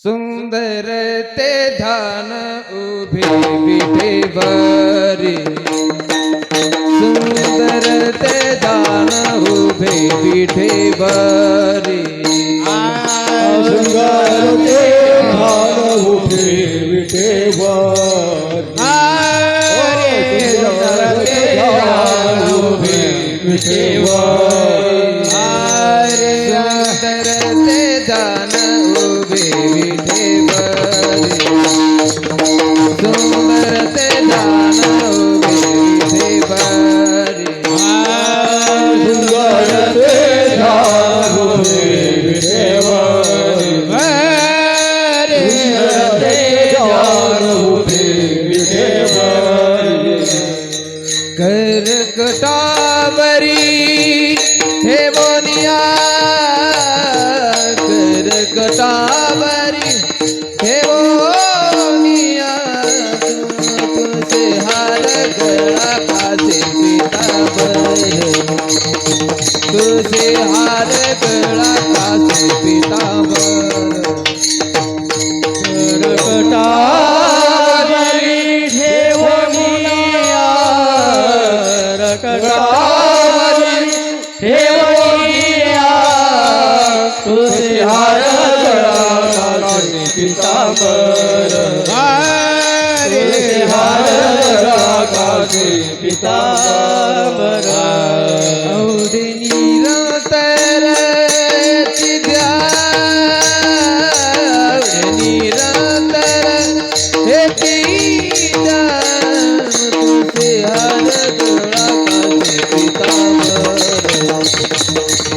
सुंदर ते ध्यान उभे विठेवरी सुंदर ते ध्यान उभे विठेवरी शृंगार ते भान उठे विठेवर सुंदर ते ध्यान उभे विठेवर કરગટાવરી હે મોનિયા કરગટાવરી હે મોનિયા તુસે હાર ગળા पितांबर. हार गळाचे पितांबर. निरंतर निरंतर हे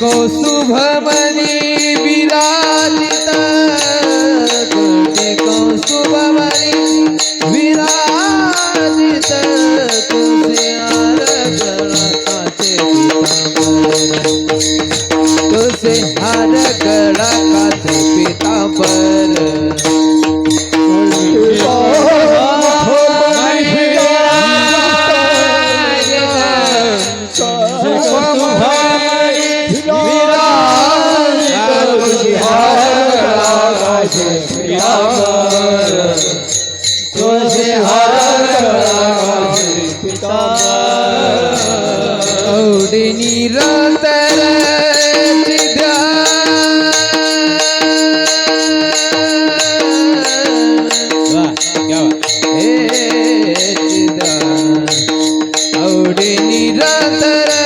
कौस्तुभमणी विराजित कुंती कौस्तुभमणी तुझे हार गळाचे पितांबर. औडी निरंतर